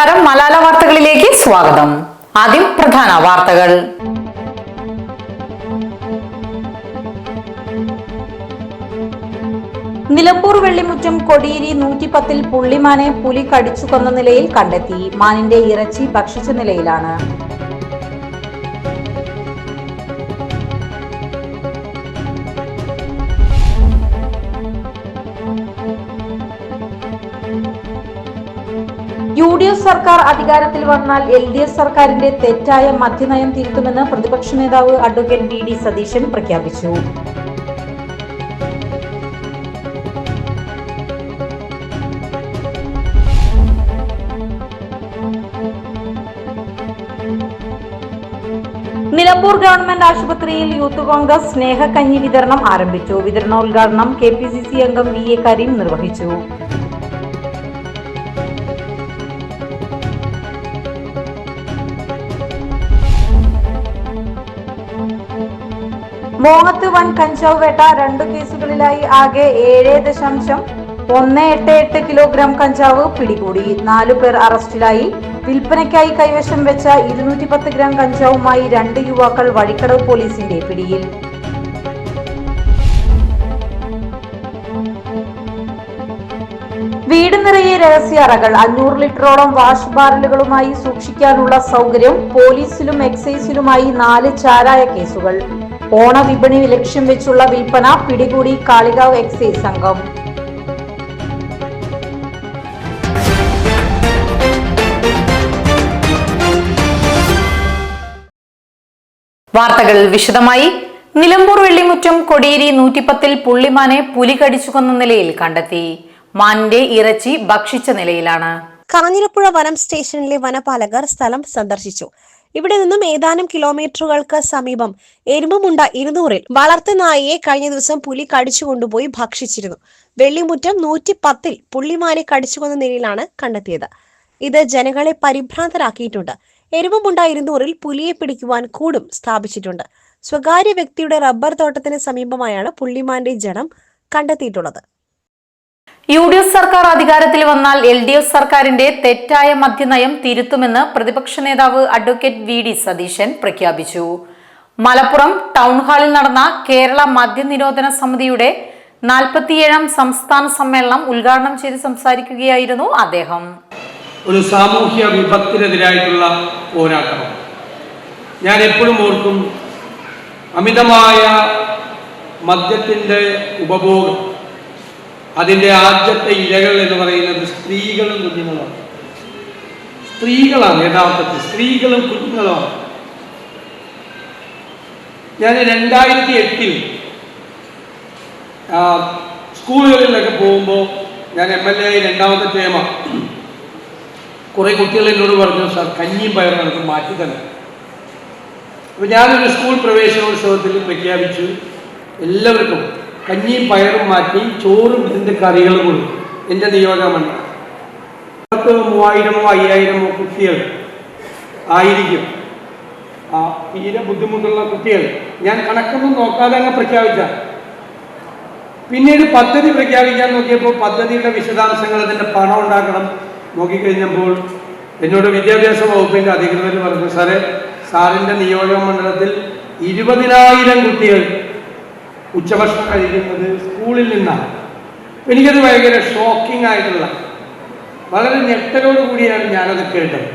നമസ്കാരം. മലാല വാർത്തകളിലേക്ക് സ്വാഗതം. ആദ്യം പ്രധാന വാർത്തകൾ. നിലമ്പൂർ വെള്ളിമുറ്റം കൊടിയേരി നൂറ്റിപ്പത്തിൽ പുള്ളിമാനെ പുലി കടിച്ചു കൊന്ന നിലയിൽ കണ്ടെത്തി. മാനിന്റെ ഇറച്ചി ഭക്ഷിച്ച നിലയിലാണ്. സർക്കാർ അധികാരത്തിൽ വന്നാൽ എൽ ഡി എഫ് സർക്കാരിന്റെ തെറ്റായ മദ്യനയം തിരുത്തുമെന്ന് പ്രതിപക്ഷ നേതാവ് അഡ്വക്കേറ്റ് ഡി ഡി സതീശൻ പ്രഖ്യാപിച്ചു. നിലമ്പൂർ ഗവൺമെന്റ് ആശുപത്രിയിൽ യൂത്ത് കോൺഗ്രസ് സ്നേഹക്കഞ്ഞി വിതരണം ആരംഭിച്ചു. വിതരണോദ്ഘാടനം കെ പി സി സി അംഗം വി എ കരീം നിർവഹിച്ചു. മോങ്ങത്ത് വൻ കഞ്ചാവ് വേട്ട രണ്ടു കേസുകളിലായി ആകെ ഏഴ് ദശാംശം ഒന്ന് എട്ട് എട്ട് കിലോഗ്രാം കഞ്ചാവ് പിടികൂടി. നാലു പേർ അറസ്റ്റിലായി. വിൽപ്പനയ്ക്കായി കൈവശം വെച്ച ഇരുന്നൂറ്റി പത്ത് ഗ്രാം കഞ്ചാവുമായി രണ്ട് യുവാക്കൾ വഴിക്കടവ് പോലീസിന്റെ പിടിയിൽ. വീട് നിറയെ രഹസ്യ അറകൾ. അഞ്ഞൂറ് ലിറ്ററോളം വാഷ് ബാരലുകളുമായി സൂക്ഷിക്കാനുള്ള സൗകര്യം പോലീസിലും എക്സൈസിലുമായി നാല് ചാരായ കേസുകൾ. ഓണവിപണി ലക്ഷ്യം വെച്ചുള്ള വിൽപ്പന പിടികൂടി കാളികാവ് എക്സൈസ് സംഘം. വാർത്തകൾ വിശദമായി. നിലമ്പൂർ വെള്ളിമുറ്റം കൊടിയേരി നൂറ്റിപ്പത്തിൽ പുള്ളിമാനെ പുലി കടിച്ചു കൊന്ന നിലയിൽ കണ്ടെത്തി. മാനിന്റെ ഇറച്ചി ഭക്ഷിച്ച നിലയിലാണ്. കാഞ്ഞിരപ്പുഴ വനം സ്റ്റേഷനിലെ വനപാലകർ സ്ഥലം സന്ദർശിച്ചു. ഇവിടെ നിന്നും ഏതാനും കിലോമീറ്ററുകൾക്ക് സമീപം എരുമമുണ്ട ഇരുന്നൂറിൽ വളർത്തു നായയെ കഴിഞ്ഞ ദിവസം പുലി കടിച്ചു കൊണ്ടുപോയി ഭക്ഷിച്ചിരുന്നു. വെള്ളിമുറ്റം നൂറ്റി പത്തിൽ പുള്ളിമാനെ കടിച്ചുകൊന്ന നിലയിലാണ് കണ്ടെത്തിയത്. ഇത് ജനങ്ങളെ പരിഭ്രാന്തരാക്കിയിട്ടുണ്ട്. എരുമമുണ്ട ഇരുന്നൂറിൽ പുലിയെ പിടിക്കുവാൻ കൂടും സ്ഥാപിച്ചിട്ടുണ്ട്. സ്വകാര്യ വ്യക്തിയുടെ റബ്ബർ തോട്ടത്തിന് സമീപമായാണ് പുള്ളിമാന്റെ ജനം കണ്ടെത്തിയിട്ടുള്ളത്. യു ഡി എഫ് സർക്കാർ അധികാരത്തിൽ വന്നാൽ എൽ ഡി എഫ് സർക്കാരിന്റെ തെറ്റായ മദ്യനയം തിരുത്തുമെന്ന് പ്രതിപക്ഷ നേതാവ് അഡ്വക്കേറ്റ് വി ഡി സതീശൻ പ്രഖ്യാപിച്ചു. മലപ്പുറം ടൗൺ ഹാളിൽ നടന്ന കേരള മദ്യനിരോധന സമിതിയുടെ നാൽപ്പത്തിയേഴാം സംസ്ഥാന സമ്മേളനം ഉദ്ഘാടനം ചെയ്ത് സംസാരിക്കുകയായിരുന്നു അദ്ദേഹം. ഒരു സാമൂഹ്യ വിഭക്തിനെതിരായിട്ടുള്ള പോരാട്ടം. ഞാൻ എപ്പോഴും ഓർക്കും അമിതമായ മദ്യത്തിന്റെ ഉപഭോഗം അതിന്റെ ആദ്യത്തെ ഇരകൾ എന്ന് പറയുന്നത് സ്ത്രീകളും കുഞ്ഞുങ്ങളുമാണ്. സ്ത്രീകളാണ് യഥാർത്ഥത്തിൽ. സ്ത്രീകളും കുഞ്ഞുങ്ങളുമാണ്. ഞാൻ രണ്ടായിരത്തി എട്ടിൽ സ്കൂളുകളിലൊക്കെ പോകുമ്പോൾ ഞാൻ എം എൽ എ രണ്ടാമത്തെ ടേമ കുറേ കുട്ടികൾ എന്നോട് പറഞ്ഞു സർ കഞ്ഞിയും പയറും നമുക്ക് മാറ്റി തന്നെ. അപ്പോൾ ഞാനൊരു സ്കൂൾ പ്രവേശനോത്സവത്തിൽ പ്രഖ്യാപിച്ചു. എല്ലാവർക്കും കഞ്ഞിയും പയറും മാറ്റി ചോറും ഇതിന്റെ കറികളും കൊടുക്കും എന്റെ നിയോഗമല്ല. പത്ത് മൂവായിരമോ അയ്യായിരമോ കുട്ടികൾ ആയിരിക്കും. ആ തീരെ ബുദ്ധിമുട്ടുള്ള കുട്ടികൾ. ഞാൻ കണക്കൊന്നും നോക്കാതെ അങ്ങ് പ്രഖ്യാപിച്ച. പിന്നീട് പദ്ധതി പ്രഖ്യാപിക്കാൻ നോക്കിയപ്പോൾ പദ്ധതിയുടെ വിശദാംശങ്ങൾ അതിന്റെ പണം ഉണ്ടാക്കണം നോക്കിക്കഴിഞ്ഞപ്പോൾ എന്നോട് വിദ്യാഭ്യാസ വകുപ്പിന്റെ അധികൃതർ പറഞ്ഞു സാറേ സാറിന്റെ നിയോജക മണ്ഡലത്തിൽ ഇരുപതിനായിരം കുട്ടികൾ ഉച്ചഭക്ഷണം കഴിക്കുന്നത് സ്കൂളിൽ നിന്നാണ്. എനിക്കത് ഭയങ്കര ഷോക്കിംഗ് ആയിട്ടുള്ള വളരെ ഞെട്ടലോട് കൂടിയാണ് ഞാനത് കേട്ടത്.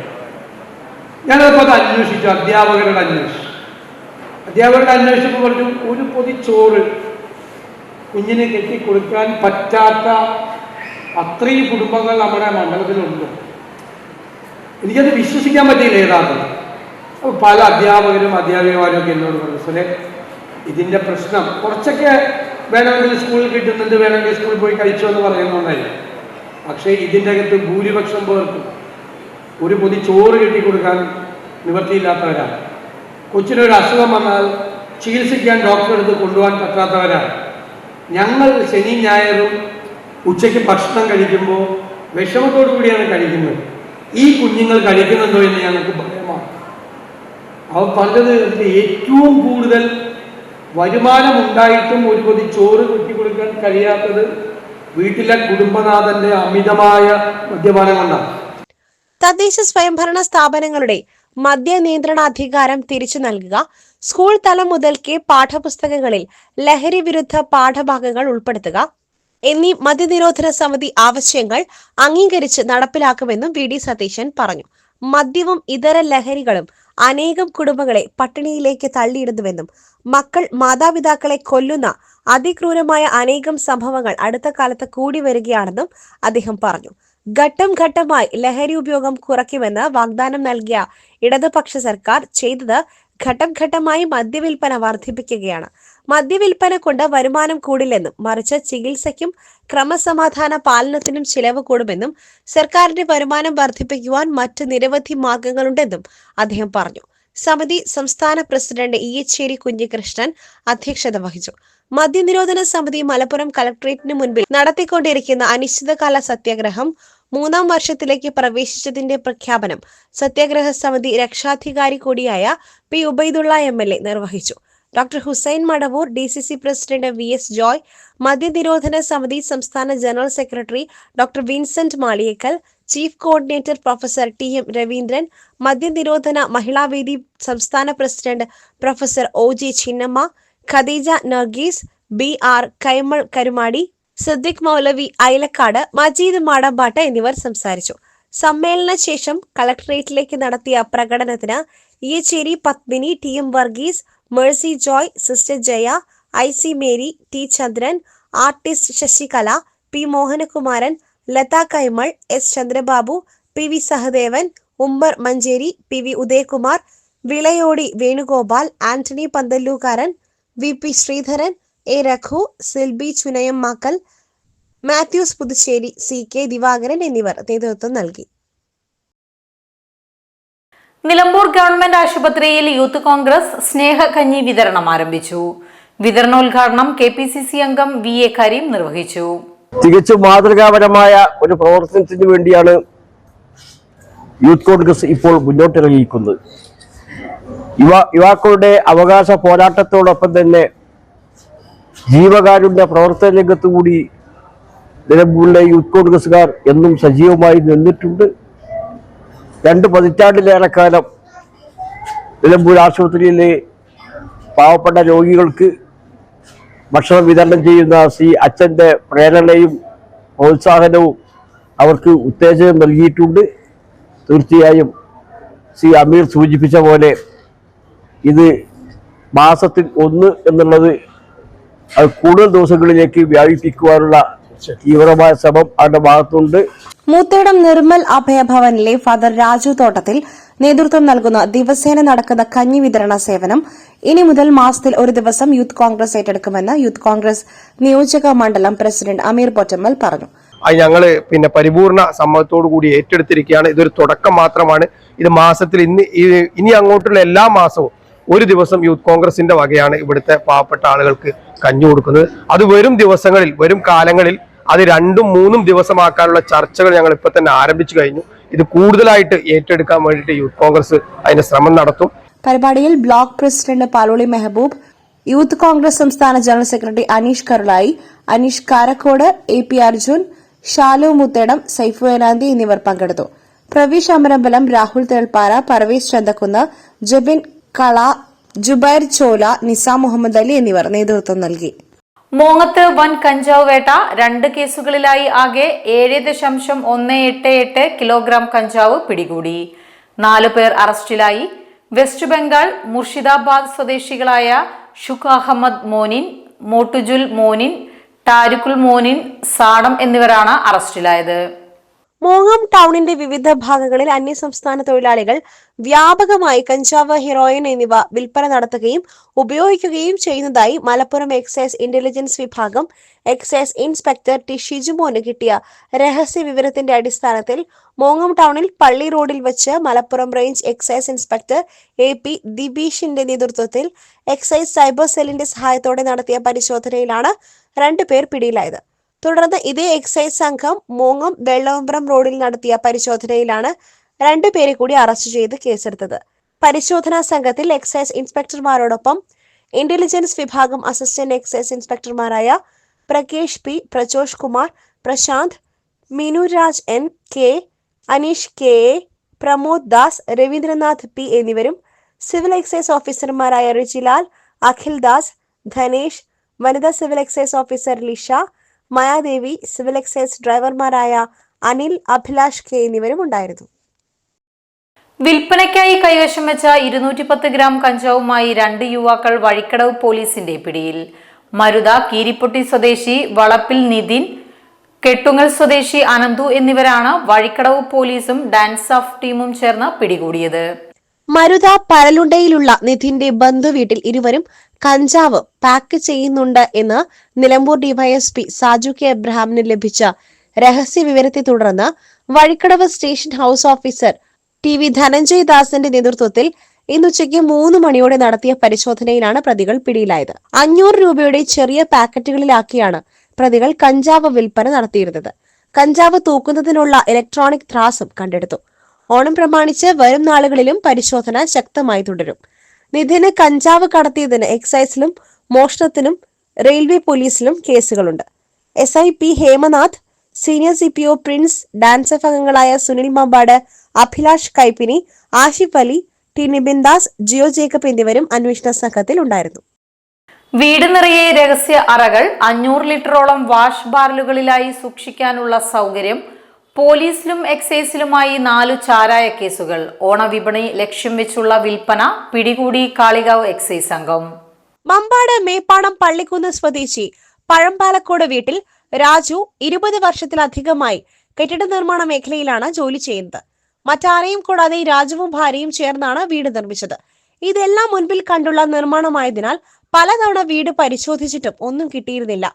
ഞാനതിപ്പോൾ അത് അന്വേഷിച്ചു അധ്യാപകരോട് അന്വേഷിച്ചു. അധ്യാപകരോട് അന്വേഷിച്ചപ്പോൾ പറഞ്ഞു ഒരു പൊതി ചോറ് കുഞ്ഞിന് കെട്ടിക്കൊടുക്കാൻ പറ്റാത്ത അത്രയും കുടുംബങ്ങൾ നമ്മുടെ മണ്ഡലത്തിലുണ്ട്. എനിക്കത് വിശ്വസിക്കാൻ പറ്റിയില്ല അപ്പോൾ പല അധ്യാപകരും അധ്യാപികമാരും ഒക്കെ എന്നോട് പറഞ്ഞു സാറേ ഇതിന്റെ പ്രശ്നം. കുറച്ചൊക്കെ വേണമെങ്കിൽ സ്കൂളിൽ കിട്ടുന്നുണ്ട് വേണമെങ്കിൽ സ്കൂളിൽ പോയി കഴിച്ചോ എന്ന് പറയുന്നുണ്ടായി. പക്ഷേ ഇതിന്റെ അകത്ത് ഭൂരിപക്ഷം പേർക്കും ഒരു പൊതി ചോറ് കെട്ടിക്കൊടുക്കാൻ നിവൃത്തിയില്ലാത്തവരാണ്. കൊച്ചിനൊരു അസുഖം വന്നാൽ ചികിത്സിക്കാൻ ഡോക്ടറെ അടുത്ത് കൊണ്ടുപോകാൻ പറ്റാത്തവരാണ്. ഞങ്ങൾ ശനി ഞായറും ഉച്ചയ്ക്ക് ഭക്ഷണം കഴിക്കുമ്പോൾ വിഷമത്തോടു കൂടിയാണ് കഴിക്കുന്നത്. ഈ കുഞ്ഞുങ്ങൾ കഴിക്കുന്നുണ്ടോ എന്ന് ഞങ്ങൾക്ക് ഭയമാണ് അവർ പറഞ്ഞത് ഏറ്റവും കൂടുതൽ വരുമാനം ഉണ്ടായിട്ടും ഒരു പൊതി ചോറ് കൊടുക്കാൻ കഴിയാത്തത് വീട്ടിലെ കുടുംബനാഥന്റെ അമിതമായ മദ്യപാനം കൊണ്ടാണ്. തദ്ദേശ സ്വയംഭരണ സ്ഥാപനങ്ങളുടെ മദ്യ നിയന്ത്രണാധികാരം തിരിച്ചു നൽകുക സ്കൂൾ തലം മുതൽക്കേ പാഠപുസ്തകങ്ങളിൽ ലഹരി വിരുദ്ധ പാഠഭാഗങ്ങൾ ഉൾപ്പെടുത്തുക എന്നീ മദ്യനിരോധന സമിതി ആവശ്യങ്ങൾ അംഗീകരിച്ച് നടപ്പിലാക്കുമെന്നും വി ഡി സതീശൻ പറഞ്ഞു. മദ്യവും ഇതര ലഹരികളും അനേകം കുടുംബങ്ങളെ പട്ടിണിയിലേക്ക് തള്ളിയിടുന്നുവെന്നും മക്കൾ മാതാപിതാക്കളെ കൊല്ലുന്ന അതിക്രൂരമായ അനേകം സംഭവങ്ങൾ അടുത്ത കാലത്ത് കൂടി വരികയാണെന്നും അദ്ദേഹം പറഞ്ഞു. ഘട്ടം ഘട്ടമായി ലഹരി ഉപയോഗം കുറയ്ക്കുമെന്ന് വാഗ്ദാനം നൽകിയ ഇടതുപക്ഷ സർക്കാർ ചെയ്തത് ഘട്ടം ഘട്ടമായി മദ്യവിൽപ്പന വർദ്ധിപ്പിക്കുകയാണ്. മദ്യവിൽപ്പന കൊണ്ട് വരുമാനം കൂടില്ലെന്നും മറിച്ച് ചികിത്സയ്ക്കും ക്രമസമാധാന പാലനത്തിനും ചിലവ് കൂടുമെന്നും സർക്കാരിന്റെ വരുമാനം വർദ്ധിപ്പിക്കുവാൻ മറ്റ് നിരവധി മാർഗങ്ങളുണ്ടെന്നും അദ്ദേഹം പറഞ്ഞു. സമിതി സംസ്ഥാന പ്രസിഡന്റ് ഇയച്ചേരി കുഞ്ഞികൃഷ്ണൻ അധ്യക്ഷത വഹിച്ചു. മദ്യനിരോധന സമിതി മലപ്പുറം കലക്ട്രേറ്റിന് മുൻപിൽ നടത്തിക്കൊണ്ടിരിക്കുന്ന അനിശ്ചിതകാല സത്യാഗ്രഹം മൂന്നാം വർഷത്തിലേക്ക് പ്രവേശിച്ചതിന്റെ പ്രഖ്യാപനം സത്യാഗ്രഹ സമിതി രക്ഷാധികാരി കൂടിയായ പി ഉബൈദുള്ള എ നിർവഹിച്ചു. Doctor Hussain Madavoor D C C president V S Joy മദ്യനിരോധന സമിതി സംസ്ഥാന general secretary doctor Vincent Maliyekkal chief coordinator professor T M Raveendran മദ്യനിരോധന മഹിളാവേദി സംസ്ഥാന president professor O G Chinnamma Khadeeja Nargees B R Kaimal Karumadi Siddique Moulavi Ailakkad Majeed Madambatt എന്നിവർ സംസാരിച്ചു. സമ്മേളന ശേഷം കളക്ടറേറ്റിലേക്ക് നടത്തിയ പ്രകടനത്തിന് Iyacheri Padmini T M Varghese Mercy Joy sister Jaya I C Mary T Chandran artist Sasikala P Mohanakumaran Latha Kaimal S Chandrababu P V Sahadevan Ummer Manjeri P V Udayakumar Vilayodi Venugopal Antony Panthallookkaran V P Sreedharan A Raghu Silby Chunayam Makkal Mathews Puthussery C K Divakaran എന്നിവർ നേതൃത്വം നൽകി. Nilambur government ആശുപത്രിയിൽ youth Congress സ്നേഹ കഞ്ഞി വിതരണം ആരംഭിച്ചു. വിതരണോദ്ഘാടനം K P C C അംഗം വി എ കരീം നിർവഹിച്ചു. തികച്ചും മാതൃകാപരമായ ഒരു പ്രവർത്തനത്തിന് വേണ്ടിയാണ് യൂത്ത് കോൺഗ്രസ് ഇപ്പോൾ മുന്നോട്ടിറങ്ങിയിരിക്കുന്നത്. യുവ യുവാക്കളുടെ അവകാശ പോരാട്ടത്തോടൊപ്പം തന്നെ ജീവകാരുണ്യ പ്രവർത്തന രംഗത്തുകൂടി നിലമ്പൂരിലെ യൂത്ത് കോൺഗ്രസ്സുകാർ എന്നും സജീവമായി നിന്നിട്ടുണ്ട്. രണ്ട് പതിറ്റാണ്ടിലേറെ കാലം നിലമ്പൂർ ആശുപത്രിയിലെ പാവപ്പെട്ട രോഗികൾക്ക് ഭക്ഷണം വിതരണം ചെയ്യുന്ന സി അച്ഛന്റെ പ്രേരണയും പ്രോത്സാഹനവും അവർക്ക് ഉത്തേജനം നൽകിയിട്ടുണ്ട്. തീർച്ചയായും സി അമീർ സൂചിപ്പിച്ച പോലെ ഇത് മാസത്തിൽ ഒന്ന് എന്നുള്ളത് അത് കൂടുതൽ ദിവസങ്ങളിലേക്ക് വ്യാപിപ്പിക്കുവാനുള്ള തീവ്രമായ ശ്രമം അവരുടെ ഭാഗത്തുണ്ട്. മൂത്തേടം നിർമ്മൽ അഭയഭവനിലെ ഫാദർ രാജു തോട്ടത്തിൽ നേതൃത്വം നൽകുന്ന ദിവസേന നടക്കുന്ന കഞ്ഞി വിതരണ സേവനം ഇനി മുതൽ മാസത്തിൽ ഒരു ദിവസം യൂത്ത് കോൺഗ്രസ് ഏറ്റെടുക്കുമെന്ന് യൂത്ത് കോൺഗ്രസ് നിയോജക മണ്ഡലം പ്രസിഡന്റ് അമീർ പൊറ്റമ്മൽ പറഞ്ഞു. അത് ഞങ്ങൾ പിന്നെ പരിപൂർണ സമ്മതത്തോടു കൂടി ഏറ്റെടുത്തിരിക്കുകയാണ്. ഇതൊരു തുടക്കം മാത്രമാണ്. ഇത് മാസത്തിൽ ഇന്ന് ഇനി അങ്ങോട്ടുള്ള എല്ലാ മാസവും ഒരു ദിവസം യൂത്ത് കോൺഗ്രസിന്റെ വകയാണ് ഇവിടുത്തെ പാവപ്പെട്ട ആളുകൾക്ക് കഞ്ഞു കൊടുക്കുന്നത്. അത് വരും ദിവസങ്ങളിൽ വരും കാലങ്ങളിൽ അത് രണ്ടും മൂന്നും ദിവസമാക്കാനുള്ള ചർച്ചകൾ ഞങ്ങൾ ഇപ്പൊ തന്നെ ആരംഭിച്ചു കഴിഞ്ഞു. ഇത് കൂടുതലായിട്ട് ഏറ്റെടുക്കാൻ വേണ്ടിയിട്ട് യൂത്ത് കോൺഗ്രസ് അതിന്റെ ശ്രമം നടത്തും. പരിപാടിയിൽ block president Paloli Mehaboob youth Congress സംസ്ഥാന general secretary Aneesh Karulai Aneesh Karakode A P Arjun Shalu Moothedam Saifu Enanthi എന്നിവർ പങ്കെടുത്തു. പ്രവീഷ് അമരമ്പലം രാഹുൽ തേൾപ്പാറ പർവേശ് ചന്തക്കുന്ന് ജബിൻ കള ജുബൈർ ചോല നിസാം മുഹമ്മദ് അലി എന്നിവർ നേതൃത്വം നൽകി. മോങ്ങത്ത് വൻ കഞ്ചാവ് വേട്ട. രണ്ട് കേസുകളിലായി ആകെ ഏഴ് ദശാംശം ഒന്ന് എട്ട് എട്ട് കിലോഗ്രാം കഞ്ചാവ് പിടികൂടി. നാലു പേർ അറസ്റ്റിലായി. വെസ്റ്റ് ബംഗാൾ മുർഷിദാബാദ് സ്വദേശികളായ ഷുഖ് അഹമ്മദ് മോനിൻ മോട്ടുജുൽ മോനിൻ താരിഖുൽ മോനിൻ സാഡം എന്നിവരാണ് അറസ്റ്റിലായത്. മോങ്ങം ടൗണിന്റെ വിവിധ ഭാഗങ്ങളിൽ അന്യസംസ്ഥാന തൊഴിലാളികൾ വ്യാപകമായി കഞ്ചാവ് ഹെറോയിൻ എന്നിവ വിൽപ്പന നടത്തുകയും ഉപയോഗിക്കുകയും ചെയ്യുന്നതായി മലപ്പുറം എക്സൈസ് ഇന്റലിജൻസ് വിഭാഗം എക്സൈസ് ഇൻസ്പെക്ടർ ടി ഷിജുമോന് കിട്ടിയ രഹസ്യ വിവരത്തിന്റെ അടിസ്ഥാനത്തിൽ മോങ്ങം ടൗണിൽ പള്ളി റോഡിൽ വെച്ച് Malappuram range excise inspector A P ദിബീഷിന്റെ നേതൃത്വത്തിൽ എക്സൈസ് സൈബർ സെല്ലിന്റെ സഹായത്തോടെ നടത്തിയ പരിശോധനയിലാണ് രണ്ടുപേർ പിടിയിലായത്. തുടർന്ന് ഇതേ എക്സൈസ് സംഘം മൂങ്ങും വെള്ളവമ്പ്രം റോഡിൽ നടത്തിയ പരിശോധനയിലാണ് രണ്ടുപേരെ കൂടി അറസ്റ്റ് ചെയ്ത് കേസെടുത്തത്. പരിശോധനാ സംഘത്തിൽ എക്സൈസ് ഇൻസ്പെക്ടർമാരോടൊപ്പം ഇന്റലിജൻസ് വിഭാഗം assistant excise ഇൻസ്പെക്ടർമാരായ Prakesh P Prajosh Kumar Prasanth Minuraj N K Aneesh K A Pramod Das Raveendranath P എന്നിവരും സിവിൽ എക്സൈസ് ഓഫീസർമാരായ റിജിലാൽ അഖിൽ ദാസ് ധനേഷ് വനിതാ civil excise officer Lisha Mayadevi civil excise ഡ്രൈവർമാരായ Anil Abhilash K എന്നിവരും ഉണ്ടായിരുന്നു. വിൽപ്പനയ്ക്കായി കൈവശം വെച്ച ഇരുന്നൂറ്റി പത്ത് ഗ്രാം കഞ്ചാവുമായി രണ്ട് യുവാക്കൾ വഴിക്കടവ് പോലീസിന്റെ പിടിയിൽ. മരുത കീരിപ്പൊട്ടി സ്വദേശി വളപ്പിൽ നിതിൻ കെട്ടുങ്ങൽ സ്വദേശി അനന്തു എന്നിവരാണ് വഴിക്കടവ് പോലീസും ഡാൻസ് ഓഫ് ടീമും ചേർന്ന് പിടികൂടിയത്. മരുത പരലുണ്ടയിലുള്ള നിധിന്റെ ബന്ധുവീട്ടിൽ ഇരുവരും കഞ്ചാവ് പാക്ക് ചെയ്യുന്നുണ്ട് എന്ന് നിലമ്പൂർ ഡിവൈഎസ്പി സാജു കെ അബ്രഹാമിന് ലഭിച്ച രഹസ്യ വിവരത്തെ തുടർന്ന് Vazhikkadavu station house officer T V Dhananjay ദാസിന്റെ നേതൃത്വത്തിൽ ഇന്നുച്ചയ്ക്ക് മൂന്ന് മണിയോടെ നടത്തിയ പരിശോധനയിലാണ് പ്രതികൾ പിടിയിലായത്. അഞ്ഞൂറ് രൂപയുടെ ചെറിയ പാക്കറ്റുകളിലാക്കിയാണ് പ്രതികൾ കഞ്ചാവ് വിൽപ്പന നടത്തിയിരുന്നത്. കഞ്ചാവ് തൂക്കുന്നതിനുള്ള ഇലക്ട്രോണിക് ത്രാസും കണ്ടെടുത്തു. ഓണം പ്രമാണിച്ച് വരും നാളുകളിലും പരിശോധന ശക്തമായി തുടരും. നിധിന് കഞ്ചാവ് കടത്തിയതിന് എക്സൈസിലും മോഷണത്തിനും റെയിൽവേ പോലീസിലും കേസുകളുണ്ട്. S I P Hemanath senior C P O Prince dance അംഗങ്ങളായ സുനിൽ മമ്പാട് അഭിലാഷ് കൈപ്പിനി ആഷിഫ് അലി ടി നിബിൻ ദാസ് ജിയോ ജേക്കബ് എന്നിവരും അന്വേഷണ സംഘത്തിൽ ഉണ്ടായിരുന്നു. വീട് നിറയെ രഹസ്യ അറകൾ അഞ്ഞൂറ് ലിറ്ററോളം വാഷ് ബാർലുകളിലായി സൂക്ഷിക്കാനുള്ള സൗകര്യം പോലീസിലും എക്സൈസിലുമായി നാലു ചാരായ കേസുകൾ. ഓണവിപണി ലക്ഷ്യം വെച്ചുള്ള വിൽപ്പന പിടികൂടി കാളികാവ് എക്സൈസ് സംഘം മമ്പാട് മേപ്പാടം പള്ളിക്കുന്ന് സ്വദേശി പഴമ്പാലക്കോട് വീട്ടിൽ രാജു ഇരുപത് വർഷത്തിലധികമായി കെട്ടിട നിർമ്മാണ മേഖലയിലാണ് ജോലി ചെയ്യുന്നത്. മറ്റാരെയും കൂടാതെ രാജുവും ഭാര്യയും ചേർന്നാണ് വീട് നിർമ്മിച്ചത്. ഇതെല്ലാം മുൻപിൽ കണ്ടുള്ള നിർമ്മാണമായതിനാൽ പലതവണ വീട് പരിശോധിച്ചിട്ടും ഒന്നും കിട്ടിയിരുന്നില്ല.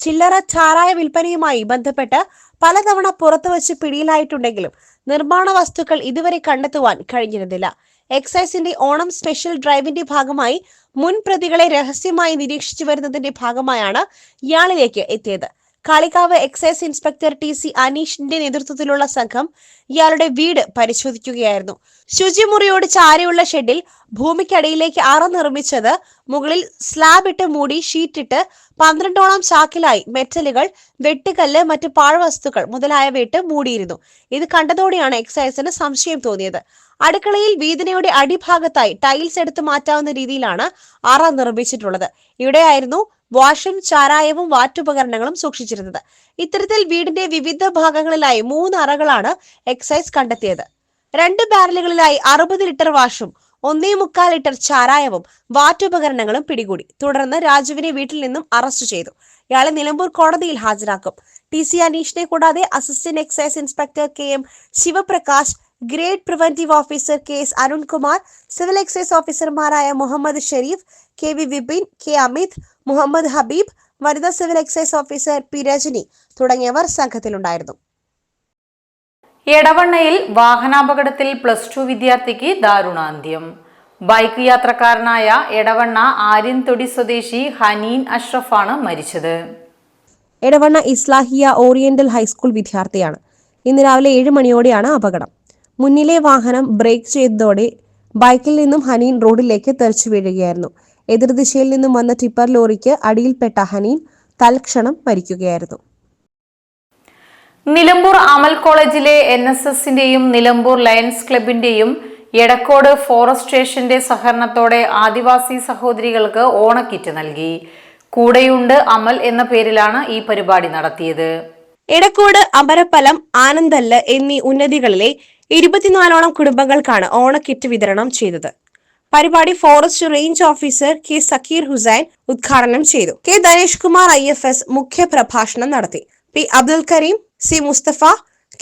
ചില്ലറ ചാരായ വിൽപ്പനയുമായി ബന്ധപ്പെട്ട് പലതവണ പുറത്തു വച്ച് പിടിയിലായിട്ടുണ്ടെങ്കിലും നിർമ്മാണ വസ്തുക്കൾ ഇതുവരെ കണ്ടെത്തുവാൻ കഴിഞ്ഞിരുന്നില്ല. എക്സൈസിന്റെ ഓണം സ്പെഷ്യൽ ഡ്രൈവിന്റെ ഭാഗമായി മുൻ പ്രതികളെ രഹസ്യമായി നിരീക്ഷിച്ചു വരുന്നതിന്റെ ഭാഗമായാണ് ഇയാളിലേക്ക് എത്തിയത്. Kalikavu excise inspector T C അനീഷിന്റെ നേതൃത്വത്തിലുള്ള സംഘം ഇയാളുടെ വീട് പരിശോധിക്കുകയായിരുന്നു. ശുചിമുറിയോട് ചാരയുള്ള ഷെഡിൽ ഭൂമിക്കടിയിലേക്ക് അറ നിർമ്മിച്ചത് മുകളിൽ സ്ലാബ് ഇട്ട് മൂടി ഷീറ്റിട്ട് പന്ത്രണ്ടോളം ചാക്കിലായി മെറ്റലുകൾ വെട്ടുകല്ല് മറ്റ് പാഴ്വസ്തുക്കൾ മുതലായവയിട്ട് മൂടിയിരുന്നു. ഇത് കണ്ടതോടെയാണ് എക്സൈസിന് സംശയം തോന്നിയത്. അടുക്കളയിൽ വീതിനയുടെ അടിഭാഗത്തായി ടൈൽസ് എടുത്തു മാറ്റാവുന്ന രീതിയിലാണ് അറ നിർമ്മിച്ചിട്ടുള്ളത്. ഇവിടെയായിരുന്നു വാഷും ചാരായവും വാറ്റുപകരണങ്ങളും സൂക്ഷിച്ചിരുന്നത്. ഇത്തരത്തിൽ വീടിന്റെ വിവിധ ഭാഗങ്ങളിലായി മൂന്ന് അറകളാണ് എക്സൈസ് കണ്ടെത്തിയത്. രണ്ട് ബാരലുകളിലായി അറുപത് ലിറ്റർ വാഷും ഒന്നേ മുക്കാൽ ലിറ്റർ ചാരായവും വാറ്റുപകരണങ്ങളും പിടികൂടി. തുടർന്ന് രാജുവിനെ വീട്ടിൽ നിന്നും അറസ്റ്റ് ചെയ്തു. ഇയാളെ നിലമ്പൂർ കോടതിയിൽ ഹാജരാക്കും. ടി സി അനീഷിനെ കൂടാതെ assistant excise inspector K M Sivaprakash grade preventive officer K S Arunkumar civil excise ഓഫീസർമാരായ Muhammad Sharif K V Vipin K Amit Muhammad Habib വനിതാ civil excise officer P Rajani തുടങ്ങിയവർ സംഘത്തിലുണ്ടായിരുന്നു. എടവണ്ണയിൽ വാഹനാപകടത്തിൽ പ്ലസ് ടു വിദ്യാർത്ഥിക്ക് ദാരുണാന്ത്യം. Bike യാത്രക്കാരനായ Edavanna ആര്യൻതൊടി സ്വദേശി ഹനീൻ അഷ്റഫാണ് മരിച്ചത്. Edavanna Islahiya oriental high school വിദ്യാർത്ഥിയാണ്. ഇന്ന് രാവിലെ ഏഴ് മണിയോടെയാണ് അപകടം. മുന്നിലെ വാഹനം ബ്രേക്ക് ചെയ്തതോടെ ബൈക്കിൽ നിന്നും ഹനീൻ റോഡിലേക്ക് തെറിച്ചു വീഴുകയായിരുന്നു. എതിർദിശയിൽ നിന്നും വന്ന ടിപ്പർ ലോറിക്ക് അടിയിൽപ്പെട്ട ഹനീൻ തൽക്ഷണം മരിക്കുകയായിരുന്നു. നിലമ്പൂർ അമൽ കോളേജിലെ എൻ എസ് എസിന്റെയും നിലമ്പൂർ ലയൺസ് ക്ലബിന്റെയും എടക്കോട് ഫോറസ്റ്റ് സ്റ്റേഷന്റെ സഹകരണത്തോടെ ആദിവാസി സഹോദരികൾക്ക് ഓണക്കിറ്റ് നൽകി. കൂടെയുണ്ട് അമൽ എന്ന പേരിലാണ് ഈ പരിപാടി നടത്തിയത്. എടക്കോട് അമരപ്പലം ആനന്ദല്ല് എന്നീ ഉന്നതികളിലെ ഇരുപത്തിനാലോളം കുടുംബങ്ങൾക്കാണ് ഓണക്കിറ്റ് വിതരണം ചെയ്തത്. പരിപാടി forest range officer K Zakir Hussain ഉദ്ഘാടനം ചെയ്തു. K Dhanesh Kumar I F S മുഖ്യ പ്രഭാഷണം നടത്തി. P Abdul Karim C Mustafa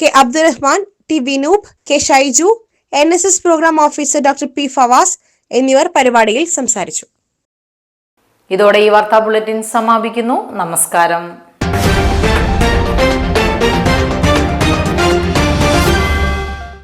K Abdurahman T Vinoop K Shaiju N S S program officer doctor P Fawas എന്നിവർ പരിപാടിയിൽ സംസാരിച്ചു. ഇതോടെ ഈ വാർത്താ ബുള്ളറ്റിൻ സമാപിക്കുന്നു. നമസ്കാരം.